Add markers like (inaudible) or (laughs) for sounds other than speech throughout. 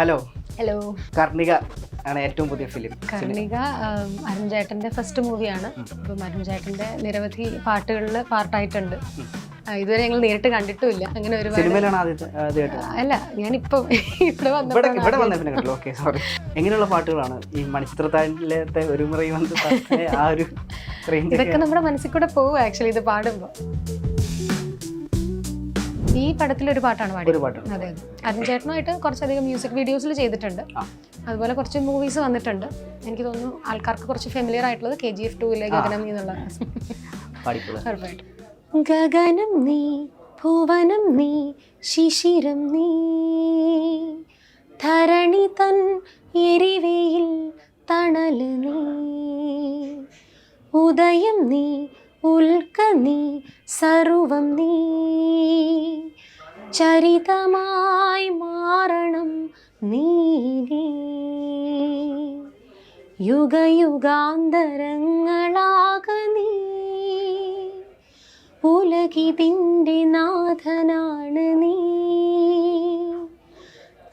Hello hello Karnika ആണ് ഏറ്റവും പുതിയ ഫിലിം കർണിക അരുൺ ചേട്ടന്റെ ഫസ്റ്റ് മൂവിയാണ് അപ്പം അരുൺ ചേട്ടന്റെ നിരവധി പാട്ടുകളിൽ പാർട്ടായിട്ടുണ്ട്. ഇതുവരെ ഞങ്ങൾ നേരിട്ട് കണ്ടിട്ടുമില്ല. അങ്ങനെ ഒരു അല്ല ഞാൻ ഇവിടെ വന്ന സോറി എങ്ങനെയുള്ള പാട്ടുകളാണ് ഈ മണിച്ചിത്രത്താഴിലത്തെ ഒരു മുറി വന്ന് ആ ഒരു (laughs) ഇതൊക്കെ നമ്മുടെ മനസ്സിൽ കൂടെ പോകും ആക്ച്വലി ഇത് പാടുമ്പോൾ ഈ പടത്തിൽ ഒരു പാട്ടാണ് പാടിയത്. ഒരു പാട്ടാണ് അതെ അതെ. അരുൺ ചേട്ടനുമായിട്ട് കുറച്ചധികം മ്യൂസിക് വീഡിയോസിൽ ചെയ്തിട്ടുണ്ട്. അതുപോലെ കുറച്ച് മൂവീസ് വന്നിട്ടുണ്ട്. എനിക്ക് തോന്നുന്നു ആൾക്കാർക്ക് കുറച്ച് ഫെമിലിയർ ആയിട്ടുള്ളത് കെ ജി എഫ് ടൂവിലെ ഗഗനം എന്നുള്ള. പാടിക്കുന്നത് ഉറപ്പായിട്ടും. ഗഗനം നീ ഭുവനം നീ ശിശിരം നീ. ധരണി തൻ എരിവയിൽ തണൽ നീ. ഉദയം നീ ഉൽക്ക നീ സർവം നീ. ചരിതമായി മാറണം നീ നീ. യുഗയുഗാന്തരങ്ങളാക നീ. ഉലകിതിന്റെ നാഥനാണ് നീ.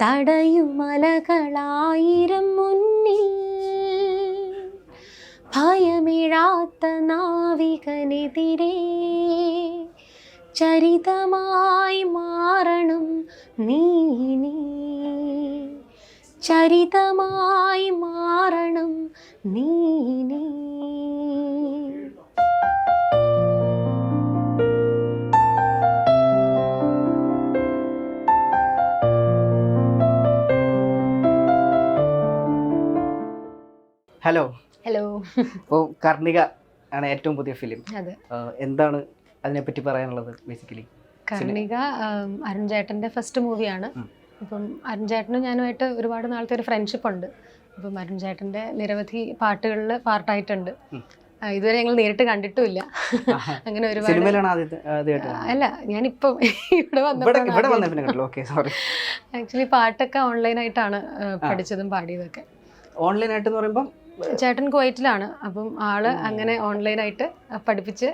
തടയുമലകളായിരം മുന്നിൽ ഭയമിഴാത്ത നാവികനെതിരെ ചരിതമായി മാറണം നീനി ചരിതമായി മാറണം നീനി ഹലോ ഇപ്പോൾ കർണിക ആണ് ഏറ്റവും പുതിയ ഫിലിം എന്താണ് അതിനെപ്പറ്റി പറയാനുള്ളത് ബേസിക്കലി കർണിക അരുൺ ചേട്ടന്റെ ഫസ്റ്റ് മൂവിയാണ്. അപ്പം അരുൺ ചേട്ടനും ഞാനുമായിട്ട് ഒരുപാട് നാളത്തെ ഒരു ഫ്രണ്ട്ഷിപ്പ് ഉണ്ട്. അപ്പം അരുൺ ചേട്ടന്റെ നിരവധി പാട്ടുകളിൽ പാർട്ടായിട്ടുണ്ട്. ഇതുവരെ ഞങ്ങൾ നേരിട്ട് കണ്ടിട്ടുമില്ല. അങ്ങനെ ഒരുപാട് അല്ല ഞാനിപ്പം ഇവിടെ ആക്ച്വലി പാട്ടൊക്കെ ഓൺലൈനായിട്ടാണ് പഠിച്ചതും പാടിയതൊക്കെ ഓൺലൈനായിട്ട് പറയുമ്പോൾ ചേട്ടൻ കുവൈറ്റിലാണ്. അപ്പം ആൾ അങ്ങനെ ഓൺലൈനായിട്ട് പഠിപ്പിച്ച്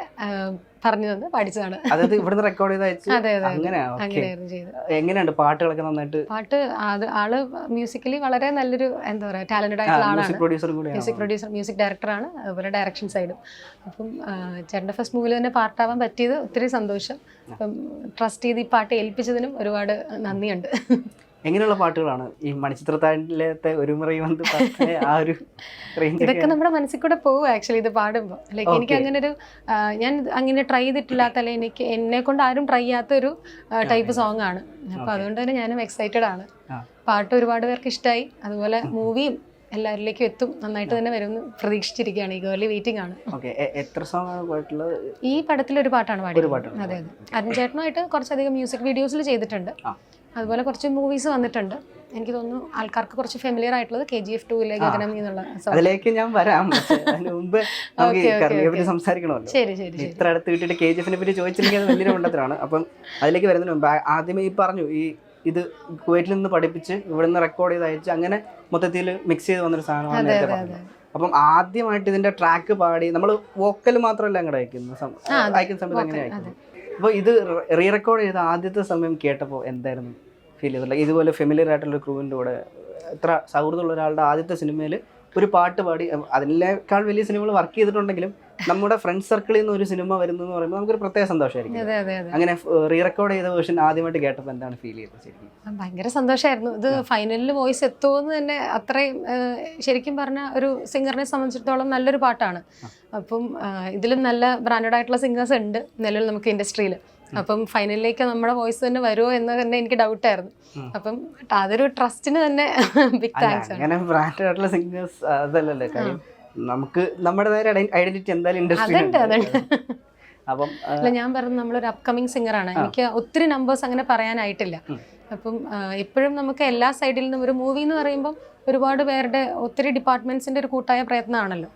പറഞ്ഞു തന്ന് പഠിച്ചതാണ്. അതായത് ഇവിടുന്ന് റെക്കോർഡ് ചെയ്ത് അങ്ങനെയായിരുന്നു ചെയ്തത്. എങ്ങനെയുണ്ട് പാട്ടുകളൊക്കെ നന്നായിട്ട്? പാട്ട് അത് ആൾ മ്യൂസിക്കലി വളരെ നല്ലൊരു എന്താ പറയുക ടാലന്റഡ് ആയിട്ടുള്ള ആളാണ്. മ്യൂസിക് പ്രൊഡ്യൂസർ മ്യൂസിക് ഡയറക്ടറാണ് അതുപോലെ ഡയറക്ഷൻ സൈഡും അപ്പം ചേട്ടന്റെ ഫസ്റ്റ് മൂവിൽ തന്നെ പാർട്ടാവാൻ പറ്റിയത് ഒത്തിരി സന്തോഷം. അപ്പം ട്രസ്റ്റ് ചെയ്ത് ഈ പാട്ട് ഏൽപ്പിച്ചതിനും ഒരുപാട് നന്ദിയുണ്ട്. എങ്ങനെയുള്ള പാട്ടുകളാണ് ഈ മണിച്ചിത്രത്താഴിലത്തെ ഒരു മുറി വന്ന് ആ ഒരു ഇതൊക്കെ നമ്മുടെ മനസ്സിൽ കൂടെ പോകും ആക്ച്വലി ഇത് പാടുമ്പോൾ ലൈക്ക് എനിക്ക് അങ്ങനെ ഒരു ഞാൻ അങ്ങനെ ട്രൈ ചെയ്തിട്ടില്ലാത്ത അല്ലെങ്കിൽ എനിക്ക് എന്നെ കൊണ്ട് ആരും ട്രൈ ചെയ്യാത്ത ഒരു ടൈപ്പ് സോങ് ആണ്. അപ്പോൾ Okay. അതുകൊണ്ട് തന്നെ ഞാനും എക്സൈറ്റഡ് ആണ്. പാട്ട് ഒരുപാട് പേർക്ക് ഇഷ്ടമായി അതുപോലെ (laughs) മൂവിയും എല്ലാവരിലേക്കും എത്തും നന്നായിട്ട് തന്നെ വരും പ്രതീക്ഷിച്ചിരിക്കുകയാണ്. ഈ ഗേർലി വെയിറ്റിംഗ് ആണ്. എത്ര സോങ് ആണ് ഈ പടത്തിൽ ഒരു പാട്ടാണ് പാടിയത്. അതെ അതെ. അരുൺ ചേട്ടനുമായിട്ട് കുറച്ചധികം മ്യൂസിക് വീഡിയോസിൽ ചെയ്തിട്ടുണ്ട്. അതുപോലെ കുറച്ച് മൂവീസ് വന്നിട്ടുണ്ട്. എനിക്ക് തോന്നുന്നു ആൾക്കാർക്ക് കുറച്ച് ഫെമിലിയർ ആയിട്ടുള്ളത് കെ ജി എഫ് ടൂവിലെ ഗഗനം എന്നുള്ള അതിലേക്ക് ഞാൻ വരാം. മുമ്പ് (laughs) നമുക്ക്. സംസാരിക്കണമല്ലോ. ശരി ശരി ഇത്ര അടുത്ത് കിട്ടിയിട്ട് കെ ജി എഫിനെ പറ്റി ചോദിച്ചില്ലെങ്കിൽ വലിയ വലിയൊരു മണ്ടത്തിലാണ് അപ്പം അതിലേക്ക് വരുന്നതിന് മുമ്പ് ആദ്യമേ ഈ പറഞ്ഞു ഈ ഇത് കുവൈറ്റിൽ നിന്ന് പഠിപ്പിച്ച് ഇവിടെ നിന്ന് റെക്കോർഡ് ചെയ്ത് അയച്ച് അങ്ങനെ മൊത്തത്തിൽ മിക്സ് ചെയ്ത് വന്നൊരു സാധനമാണ് അതെ നേരത്തെ പറഞ്ഞത്. അപ്പം ആദ്യമായിട്ട് ഇതിന്റെ ട്രാക്ക് പാടി നമ്മൾ വോക്കൽ മാത്രമല്ല അങ്ങോട്ട് അയക്കുന്നത്. അയക്കുന്ന സമയത്ത് അങ്ങനെ അയക്കുന്നത് അപ്പോൾ ഇത് റീ റെക്കോർഡ് ചെയ്ത ആദ്യത്തെ സമയം കേട്ടപ്പോൾ എന്തായിരുന്നു ഫീൽ ചെയ്തില്ല ഇതുപോലെ ഫെമിലിയർ ആയിട്ടുള്ള ക്രൂവിന്റെ കൂടെ എത്ര സൗഹൃദമുള്ള ഒരാളുടെ ആദ്യത്തെ സിനിമയിൽ ഒരു പാട്ട് പാടി അതിനേക്കാൾ വലിയ സിനിമകൾ വർക്ക് ചെയ്തിട്ടുണ്ടെങ്കിലും നമ്മുടെ ഫ്രണ്ട് സർക്കിളിൽ നിന്ന് ഒരു സിനിമ വരുന്നു എന്ന് പറയുമ്പോൾ നമുക്കൊരു പ്രത്യേക സന്തോഷമായിരിക്കും. അങ്ങനെ റീ റെക്കോർഡ് ചെയ്ത വേർഷൻ ആദ്യമായിട്ട് കേട്ടപ്പോൾ എന്താണ് ഫീൽ ചെയ്തത് ശരിക്കും? ഭയങ്കര സന്തോഷമായിരുന്നു ഇത് ഫൈനലിൽ വോയിസ് എത്തുമെന്ന് തന്നെ അത്രയും ശരിക്കും പറഞ്ഞ ഒരു സിംഗറിനെ സംബന്ധിച്ചിടത്തോളം നല്ലൊരു പാട്ടാണ്. അപ്പം ഇതിലും നല്ല ബ്രാൻഡഡ് ആയിട്ടുള്ള സിംഗേഴ്സ് ഉണ്ട് നിലവിൽ നമുക്ക് ഇൻഡസ്ട്രിയിൽ അപ്പം ഫൈനലിലേക്ക് നമ്മുടെ വോയിസ് തന്നെ വരുമോ എന്ന് തന്നെ എനിക്ക് ഡൗട്ട് ആയിരുന്നു. അപ്പം അതൊരു ട്രസ്റ്റിന് തന്നെ (laughs) ബിഗ് താങ്ക്സ് ആണ്. സിംഗേഴ്സ് അതല്ലല്ലോ. കാര്യം നമുക്ക് നമ്മുടേതായ ഐഡന്റിറ്റി എന്തായാലും ഇൻഡസ്ട്രി അപ്പം അല്ല ഞാൻ പറഞ്ഞു നമ്മളൊരു അപ്കമിങ് സിംഗർ ആണ്. എനിക്ക് ഒത്തിരി നമ്പേഴ്സ് അങ്ങനെ പറയാനായിട്ടില്ല. അപ്പം എപ്പോഴും നമുക്ക് എല്ലാ സൈഡിൽ നിന്നും ഒരു മൂവി എന്ന് പറയുമ്പം ഒരുപാട് പേരുടെ ഒത്തിരി ഡിപ്പാർട്ട്മെന്റ്സിന്റെ ഒരു കൂട്ടായ പ്രയത്നമാണല്ലോ.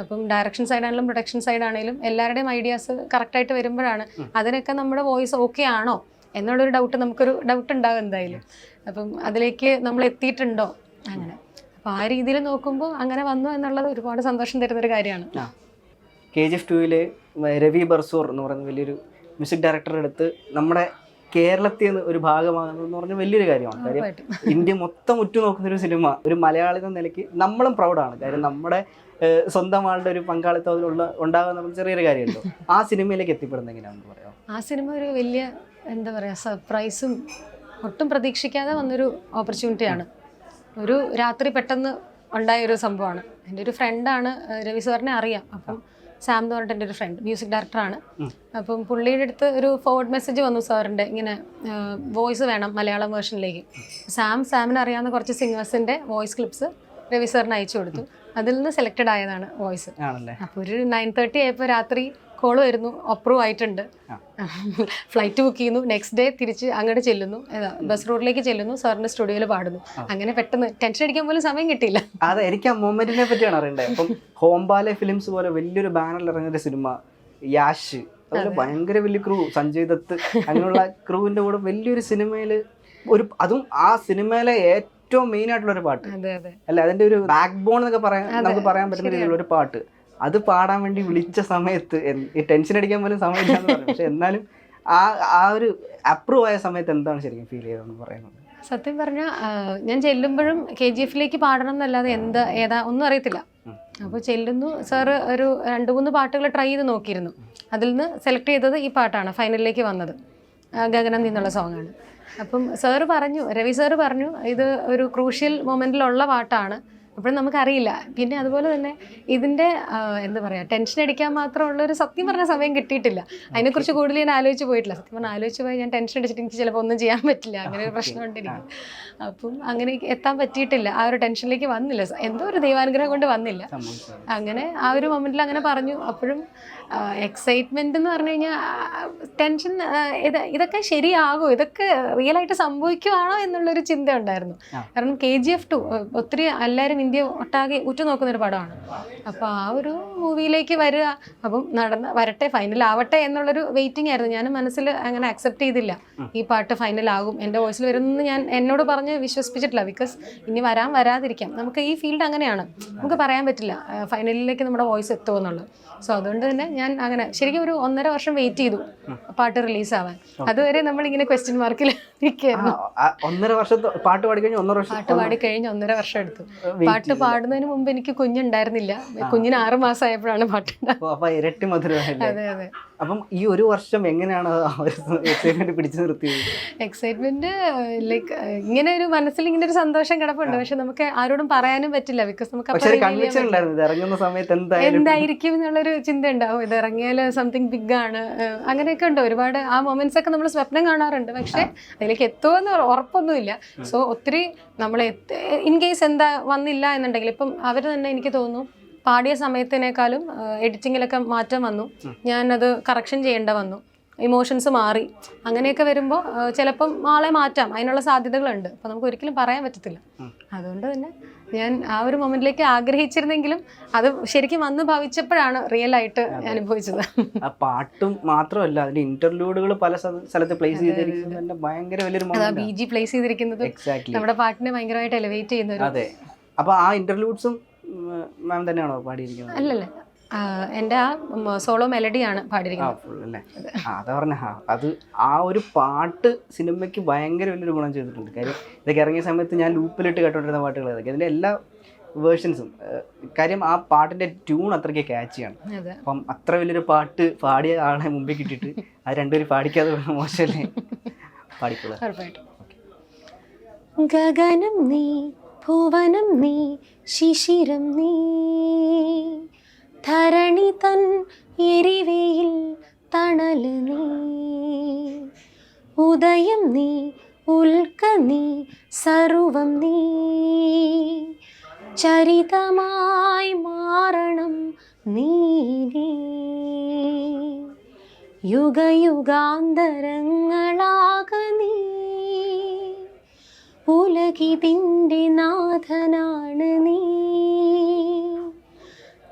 അപ്പം ഡയറക്ഷൻ സൈഡാണെങ്കിലും പ്രൊഡക്ഷൻ സൈഡാണെങ്കിലും എല്ലാവരുടെയും ഐഡിയാസ് കറക്റ്റായിട്ട് വരുമ്പോഴാണ് അതിനൊക്കെ നമ്മുടെ വോയിസ് ഓക്കെ ആണോ എന്നുള്ളൊരു ഡൗട്ട് നമുക്കൊരു ഡൗട്ട് ഉണ്ടാവും എന്തായാലും. അപ്പം അതിലേക്ക് നമ്മൾ എത്തിയിട്ടുണ്ടോ? അങ്ങനെ. അപ്പം ആ രീതിയിൽ നോക്കുമ്പോൾ അങ്ങനെ വന്നു എന്നുള്ളത് ഒരുപാട് സന്തോഷം തരുന്ന ഒരു കാര്യമാണ് കെ ജി എഫ് ടുവിലെ രവി ബർസൂർ എന്ന് പറയുന്ന വലിയൊരു മ്യൂസിക് ഡയറക്ടറെ അടുത്ത് നമ്മുടെ കേരളത്തിൽ നിന്ന് ഒരു ഭാഗമാകുന്നത് എന്ന് പറഞ്ഞാൽ വലിയൊരു കാര്യമാണ്. കാര്യം ഇന്ത്യ മൊത്തം ഉറ്റുനോക്കുന്ന ഒരു സിനിമ ഒരു മലയാളി എന്ന നിലയ്ക്ക് നമ്മളും പ്രൗഡാണ് കാര്യം നമ്മുടെ സ്വന്തം ആളുടെ ഒരു പങ്കാളിത്തം അതിലുള്ള ഉണ്ടാകുന്ന നമുക്ക് ചെറിയൊരു കാര്യമല്ലോ ആ സിനിമയിലേക്ക് എത്തിപ്പെടുന്നത് എങ്ങനെയാണെന്ന് പറയാം ആ സിനിമ ഒരു വലിയ എന്താ പറയുക സർപ്രൈസും ഒട്ടും പ്രതീക്ഷിക്കാതെ വന്നൊരു ഓപ്പർച്യൂണിറ്റിയാണ് ഒരു രാത്രി പെട്ടെന്ന് ഉണ്ടായ ഒരു സംഭവമാണ്. എന്റെ ഒരു ഫ്രണ്ടാണ് രവി സാറിനെ അറിയാം. അപ്പം സാം എന്ന് പറഞ്ഞിട്ട് എന്റെ ഒരു ഫ്രണ്ട് മ്യൂസിക് ഡയറക്ടറാണ്. അപ്പം പുള്ളിയുടെ അടുത്ത് ഒരു ഫോർവേഡ് മെസ്സേജ് വന്നു സാറിന്റെ ഇങ്ങനെ വോയിസ് വേണം മലയാളം വേർഷനിലേക്ക് സാം സാമിന് അറിയാവുന്ന കുറച്ച് സിംഗേഴ്സിന്റെ വോയിസ് ക്ലിപ്സ് രവി സാറിന് അയച്ചു കൊടുത്തു. അതിൽ നിന്ന് സെലക്റ്റഡ് ആയതാണ് വോയിസ് അപ്പോൾ ഒരു നയൻ തേർട്ടി ആയപ്പോൾ രാത്രി കോൾ വരുന്നു. അപ്രൂവ് ആയിട്ടുണ്ട്. ഫ്ലൈറ്റ് ബുക്ക് ചെയ്യുന്നു. നെക്സ്റ്റ് ഡേ തിരിച്ച് അങ്ങോട്ട് ചെല്ലുന്നു. ബസ് റൂട്ടിലേക്ക് ചെല്ലുന്നു. സാറിന്റെ സ്റ്റുഡിയോയിൽ പാടുന്നു. അങ്ങനെ പെട്ടെന്ന് ടെൻഷൻ അടിക്കാൻ പോലും സമയം കിട്ടിയില്ല. അതെ എനിക്ക് ആ മൊമെന്റിനെ പറ്റിയാണ് അറിയണ്ടത്. അപ്പം ഹോംബാലെ ഫിലിംസ് പോലെ വലിയൊരു ബാനറിൽ ഇറങ്ങിയ സിനിമ യാഷ് അതുപോലെ ഭയങ്കര വലിയ ക്രൂ സഞ്ജയ് ദത്ത് അങ്ങനെയുള്ള ക്രൂവിന്റെ കൂടെ വലിയൊരു സിനിമയിൽ ഒരു അതും ആ സിനിമയിലെ ഏറ്റവും മെയിൻ ആയിട്ടുള്ള ഒരു പാട്ട്. അല്ല അതിന്റെ ഒരു ബാക്ക് ബോൺ എന്നൊക്കെ പറയാൻ നമുക്ക് പറയാൻ പറ്റുന്ന രീതിയിലുള്ള ഒരു പാട്ട്. അത് പാടാൻ വേണ്ടി വിളിച്ച സമയത്ത് ടെൻഷൻ അടിക്കാൻ പോലും എന്ന് പറയും പക്ഷെ എന്നാലും ആ ആ ഒരു അപ്രൂവ് ആയ സമയത്ത് എന്താണ് ശരിക്കും ഫീൽ ചെയ്തതെന്ന് പറയുന്നത്? സത്യം പറഞ്ഞാൽ ഞാൻ ചെല്ലുമ്പോഴും കെ ജി എഫിലേക്ക് പാടണം എന്നല്ലാതെ എന്താ ഏതാ ഒന്നും അറിയത്തില്ല. അപ്പോൾ ചെല്ലുന്നു. സാറ് ഒരു രണ്ട് മൂന്ന് പാട്ടുകൾ ട്രൈ ചെയ്ത് നോക്കിയിരുന്നു. അതിൽ നിന്ന് സെലക്ട് ചെയ്തത് ഈ പാട്ടാണ് ഫൈനലിലേക്ക് വന്നത്. ഗഗനം എന്നുള്ള സോങ്ങാണ് അപ്പം സാറ് പറഞ്ഞു രവി സാറ് പറഞ്ഞു ഇത് ഒരു ക്രൂഷ്യൽ മൊമെന്റിലുള്ള പാട്ടാണ്. അപ്പോഴും നമുക്കറിയില്ല. പിന്നെ അതുപോലെ തന്നെ ഇതിന്റെ എന്താ പറയുക ടെൻഷൻ അടിക്കാൻ മാത്രമുള്ള ഒരു സത്യം പറഞ്ഞ സമയം കിട്ടിയിട്ടില്ല. അതിനെക്കുറിച്ച് കൂടുതൽ ഞാൻ ആലോചിച്ച് പോയിട്ടില്ല. സത്യം പറഞ്ഞാൽ ആലോചിച്ച് പോയി ഞാൻ ടെൻഷൻ അടിച്ചിട്ട് എനിക്ക് ചിലപ്പോൾ ഒന്നും ചെയ്യാൻ പറ്റില്ല. അങ്ങനെ ഒരു പ്രശ്നം എനിക്ക് അപ്പം അങ്ങനെ എത്താൻ പറ്റിയിട്ടില്ല. ആ ഒരു ടെൻഷനിലേക്ക് വന്നില്ല. എന്തോ ഒരു ദൈവാനുഗ്രഹം കൊണ്ട് വന്നില്ല. അങ്ങനെ ആ ഒരു മൊമെന്റിൽ അങ്ങനെ പറഞ്ഞു. അപ്പോഴും എക്സൈറ്റ്മെന്റ് എന്ന് പറഞ്ഞു കഴിഞ്ഞാൽ ടെൻഷൻ ഇത് ഇതൊക്കെ ശരിയാകുമോ? ഇതൊക്കെ റിയൽ ആയിട്ട് സംഭവിക്കുവാണോ എന്നുള്ളൊരു ചിന്ത ഉണ്ടായിരുന്നു. കാരണം കെ ജി എഫ് ടു ഒത്തിരി എല്ലാവരും ഇന്ത്യ ഒട്ടാകെ ഉറ്റുനോക്കുന്നൊരു പടമാണ്. അപ്പോൾ ആ ഒരു മൂവിയിലേക്ക് വരിക. അപ്പം നടന്ന് വരട്ടെ ഫൈനൽ ആവട്ടെ എന്നുള്ളൊരു വെയിറ്റിംഗ് ആയിരുന്നു. ഞാൻ മനസ്സിൽ അങ്ങനെ അക്സെപ്റ്റ് ചെയ്തില്ല. ഈ പാട്ട് ഫൈനൽ ആകും എന്റെ വോയിസിൽ വരുമെന്ന് ഞാൻ എന്നോട് പറഞ്ഞ് വിശ്വസിപ്പിച്ചിട്ടില്ല. ബിക്കോസ് ഇനി വരാൻ വരാതിരിക്കാം. നമുക്ക് ഈ ഫീൽഡ് അങ്ങനെയാണ്. നമുക്ക് പറയാൻ പറ്റില്ല ഫൈനലിലേക്ക് നമ്മുടെ വോയിസ് എത്തുമോ എന്നുള്ളത് സോ അതുകൊണ്ട് തന്നെ ഞാൻ അങ്ങനെ ശരിക്കും ഒരു ഒന്നര വർഷം വെയിറ്റ് ചെയ്തു പാട്ട് റിലീസ് ആവാൻ. അതുവരെ നമ്മൾ ഇങ്ങനെ ക്വസ്റ്റ്യൻ മാർക്കിൽ ഒന്നര വർഷം പാട്ട് പാടി കഴിഞ്ഞ് ഒന്നര വർഷം പാട്ട് പാടി കഴിഞ്ഞ് ഒന്നര വർഷം എടുത്തു. പാട്ട് പാടുന്നതിന് മുമ്പ് എനിക്ക് കുഞ്ഞുണ്ടായിരുന്നില്ല. കുഞ്ഞിന് ആറ് മാസമായപ്പോഴാണ് പാട്ട്. അപ്പൊ ഇരട്ടി മധുരമല്ലേ അതെ അതെ. അപ്പം ഈ ഒരു വർഷം എങ്ങനെയാണ് എക്സൈറ്റ്മെന്റ് പിടിച്ചു നിർത്തിയത്? എക്സൈറ്റ്മെന്റ് ലൈക്ക് ഇങ്ങനെ ഒരു മനസ്സിൽ ഇങ്ങനെ ഒരു സന്തോഷം കിടപ്പുണ്ട്. പക്ഷെ നമുക്ക് ആരോടും പറയാനും പറ്റില്ല. ബിക്കോസ് നമുക്ക് പക്ഷെ ഒരു കൺവിക്ഷൻ ഉണ്ടായിരുന്നു. ഇത് ഇറങ്ങുന്ന സമയത്ത് എന്തായാലും എന്തായിരിക്കും എന്നുള്ളൊരു ചിന്ത ഉണ്ടാവും. ഇത് ഇറങ്ങിയാൽ സംതിങ് ബിഗ് ആണ്. അങ്ങനെയൊക്കെ ഉണ്ട്. ഒരുപാട് ആ മൊമെന്റ്സ് ഒക്കെ നമ്മൾ സ്വപ്നം കാണാറുണ്ട്. പക്ഷെ അതിലേക്ക് എത്തുമെന്ന് ഉറപ്പൊന്നുമില്ല. സോ ഒത്തിരി നമ്മൾ ഇൻ കേസ് എന്താ വന്നില്ല എന്നുണ്ടെങ്കിൽ ഇപ്പം അവർ തന്നെ എനിക്ക് തോന്നുന്നു പാടിയ സമയത്തിനേക്കാളും എഡിറ്റിങ്ങിലൊക്കെ മാറ്റം വന്നു. ഞാനത് കറക്ഷൻ ചെയ്യേണ്ട വന്നു. ഇമോഷൻസ് മാറി. അങ്ങനെയൊക്കെ വരുമ്പോൾ ചിലപ്പം ആളെ മാറ്റാം. അതിനുള്ള സാധ്യതകളുണ്ട്. അപ്പം നമുക്ക് ഒരിക്കലും പറയാൻ പറ്റത്തില്ല. അതുകൊണ്ട് തന്നെ ഞാൻ ആ ഒരു മൊമെന്റിലേക്ക് ആഗ്രഹിച്ചിരുന്നെങ്കിലും അത് ശരിക്കും വന്ന് ഭവിച്ചപ്പോഴാണ് റിയൽ ആയിട്ട് അനുഭവിച്ചത്. പാട്ടും മാത്രമല്ല അതിന്റെ ഇന്റർലൂഡുകൾ പല സ്ഥ- സ്ഥലത്ത് പ്ലേസ് ചെയ്തിരിക്കുന്നത് ഭയങ്കര വലിയൊരു ബി ജി പ്ലേസ് ചെയ്തിരിക്കുന്നത്. നമ്മുടെ പാട്ടിനെ ഭയങ്കരമായിട്ട് എലിവേറ്റ് ചെയ്യുന്ന ഒരു അതെ. അപ്പൊ ആ ഇന്റർലൂഡ്സും മാം തന്നെയാണോ പാടിയിരിക്കുന്നത്? അല്ലല്ല. എന്റെ ആ സോളോ മെലഡിയാണ് പാടിയിരിക്കുന്നത്. അതാ പറഞ്ഞ. അത് ആ ഒരു പാട്ട് സിനിമയ്ക്ക് ഭയങ്കര വലിയൊരു ഗുണം ചെയ്തിട്ടുണ്ട്. കാര്യം ഇതൊക്കെ ഇറങ്ങിയ സമയത്ത് ഞാൻ ലൂപ്പിലിട്ട് കേട്ടോണ്ടിരുന്ന പാട്ടുകൾ ഇതൊക്കെ. അതിന്റെ എല്ലാ വേർഷൻസും കാര്യം ആ പാട്ടിന്റെ ട്യൂൺ അത്രയ്ക്ക് ക്യാച്ചിയാണ്. അപ്പം അത്ര വലിയൊരു പാട്ട് പാടിയ ആളെ മുമ്പിൽ കിട്ടിയിട്ട് അത് രണ്ടുപേരും പാടിക്കാതെ മോശമല്ലേ? (laughs) പാടിക്കുള്ളൂ ഗഗനം നീ ഭുവനം നീ ശിശിരം നീ. ധരണി തൻ എരിവയിൽ തണൽ നീ. ഉദയം നീ ഉൽക്ക നീ സർവം നീ. ചരിതമായി മാറണം നീ. യുഗയുഗാന്തരങ്ങളാക നീ. ഉലകിതിന്റെ നാഥനാണ് നീ.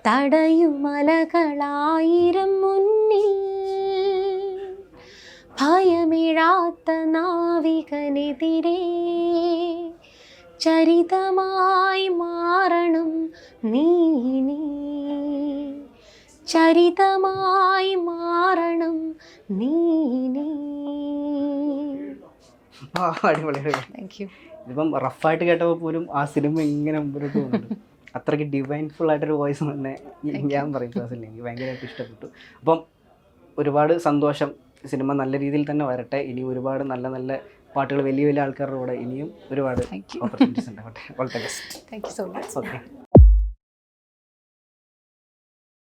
തടയുമലകളായിരം മുന്നിൽ. ഭയമിഴാത്ത നാവികനെതിരെ ചരിതമായി മാറണം നീ ചരിതമായി മാറണം നീ അടിപൊളി അടിപൊളി. താങ്ക് യു ഇതിപ്പം റഫായിട്ട് കേട്ടപ്പോൾ പോലും ആ സിനിമ ഇങ്ങനെ മുമ്പോട്ട് പോകുന്നുണ്ട് അത്രയ്ക്ക് ഡിവൈൻഫുൾ ആയിട്ടൊരു വോയിസ് തന്നെ ഞാൻ പറയും ക്ലാസ്സിൽ എനിക്ക് ഭയങ്കരമായിട്ട് ഇഷ്ടപ്പെട്ടു. അപ്പം ഒരുപാട് സന്തോഷം. സിനിമ നല്ല രീതിയിൽ തന്നെ വരട്ടെ. ഇനി ഒരുപാട് നല്ല നല്ല പാട്ടുകൾ വലിയ വലിയ ആൾക്കാരുടെ കൂടെ ഇനിയും ഒരുപാട് ഓപ്പർച്യൂണിറ്റീസ് ഉണ്ടാവട്ടെ. All the best thank you so much okay